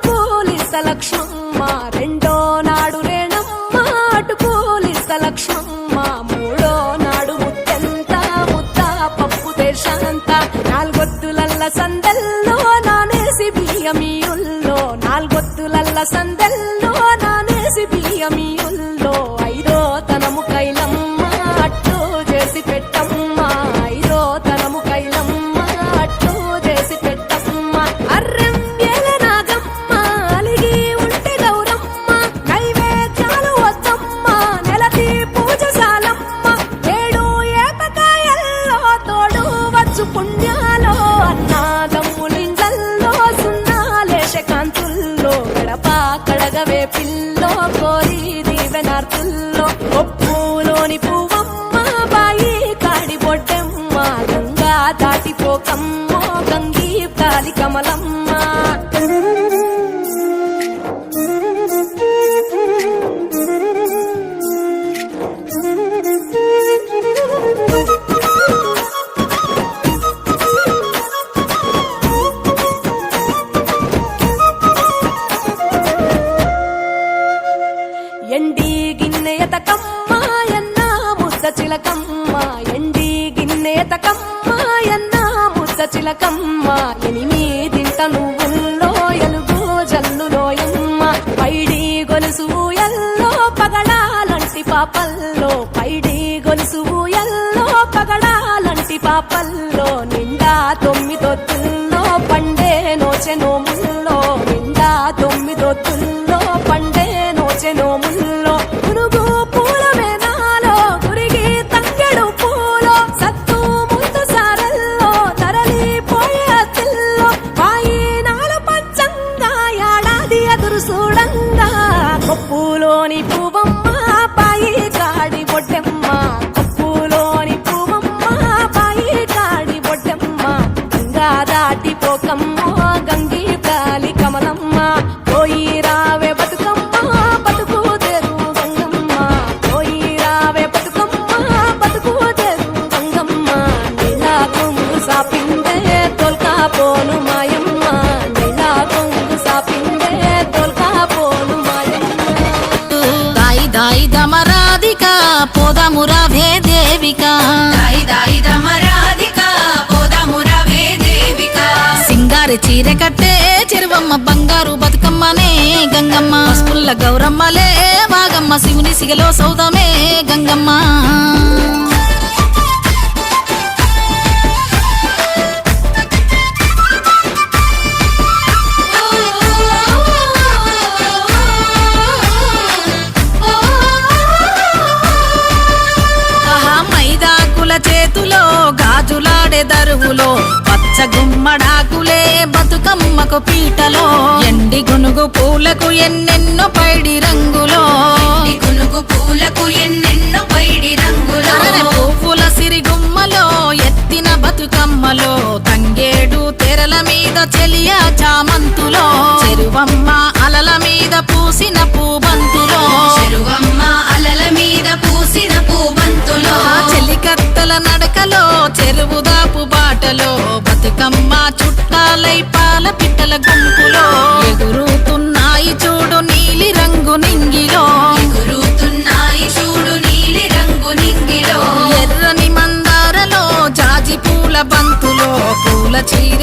అటు పోలీస లక్ష్మమ్మ రెండో నాడు రేణమ్మ అటు పోలీస లక్ష్మమ్మ మూడో నాడు ముత్తెంత ముద్ద పప్పు దేశంత. నాలుగొత్తులల్ల సందల్లో నానేసి బియ్యమియుల్లో నాలుగొత్తులల్ల సందల్లో రాజు పుణ్యాలో అన్నాదమ్ములింగల్లో సున్నాలేశ కాంతుల్లో గడప కడగవే పిల్లో కోరి దీవెనార్తుల్లో ఒప్పులోని పువ్వమ్మ బాయి కాడి బొడ్డెమ్మ గంగా దాటిపోకమ్మో గంగీ కాలి కమలమ్మ. గిన్నెయతకమ్మ ఎన్న ఎనిమిదింట నువ్వుల్లో ఎలుగు జల్లులోయమ్మ పైడి గొలుసు ఎల్లో పగడాలంటి పాపల్లో పైడి గొలుసు ఎల్లో పగడాలంటి పాపల్లో. నిండా తొమ్మిదొత్తుల్లో పండే నోచె నోముల్లో నిండా తొమ్మిదొత్తుల్లో. దమరాధిక పోదమురవే దేవిక. సింగారి చీర కట్టే చెరువమ్మ బంగారు బతుకమ్మనే గంగమ్మ. పసుపుల్ల గౌరమ్మలే వాగమ్మ శివుని సిగలో సౌదమే గంగమ్మ. మైదాకుల చేతులో గాజులాడే దరువులో పచ్చ గుమ్మడాకులే బతుకమ్మకు పీటలో ఎండి గునుగు పూలకు ఎన్నెన్నో పైడి రంగులో. గునుగు పూలకు ఎన్నెన్నో పైడి రంగులో. పువ్వుల సిరిగుమ్మలో ఎత్తిన బతుకమ్మలో తంగేడు తెరల మీద చెలియ చామంతులో చుట్టాల నడకలో చెరువు దాపు బాటలో బతుకమ్మ చుట్టాలై పాల పిట్టల గుంపులో. ఎగురుతున్నాయి చూడు నీలి రంగు నింగిలో. ఎగురుతున్నాయి చూడు నీలి రంగు నింగిలో. ఎర్రని మందారలో జాజి పూల బంతులో పూల చీర